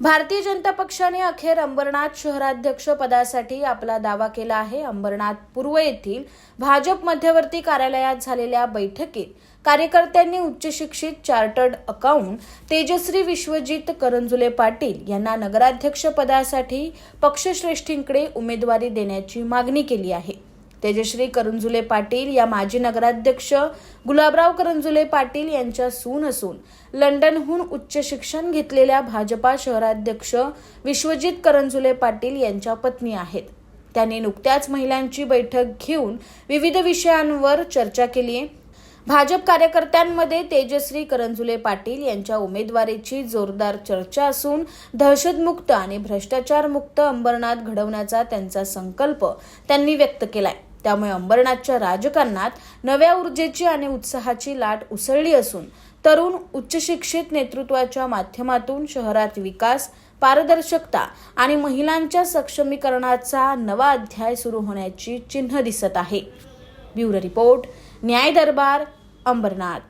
भारतीय जनता पक्षाने अखेर अंबरनाथ शहराध्यक्ष पदासाठी आपला दावा केला आहे. अंबरनाथ पूर्व येथील भाजप मध्यवर्ती कार्यालयात झालेल्या बैठकीत कार्यकर्त्यांनी उच्चशिक्षित चार्टर्ड अकाउंट तेजश्री विश्वजित करंजुले पाटील यांना नगराध्यक्ष पदासाठी पक्षश्रेष्ठींकडे उमेदवारी देण्याची मागणी केली आहे. तेजश्री करंजुले पाटील या माजी नगराध्यक्ष गुलाबराव करंजुले पाटील यांच्या सून असून लंडनहून उच्च शिक्षण घेतलेल्या भाजपा शहराध्यक्ष विश्वजित करंजुले पाटील यांच्या पत्नी आहेत. त्यांनी नुकत्याच महिलांची बैठक घेऊन विविध विषयांवर चर्चा केली आहे भाजप कार्यकर्त्यांमध्ये तेजश्री करंजुले पाटील यांच्या उमेदवारीची जोरदार चर्चा असून दहशतमुक्त आणि भ्रष्टाचारमुक्त अंबरनाथ घडवण्याचा त्यांचा संकल्प त्यांनी व्यक्त केलाय. त्यामुळे अंबरनाथच्या राजकारणात नव्या ऊर्जेची आणि उत्साहाची लाट उसळली असून तरुण उच्चशिक्षित नेतृत्वाच्या माध्यमातून शहरात विकास पारदर्शकता आणि महिलांच्या सक्षमीकरणाचा नवा अध्याय सुरू होण्याची चिन्ह दिसत आहे. ब्युरो रिपोर्ट न्याय दरबार अंबरनाथ.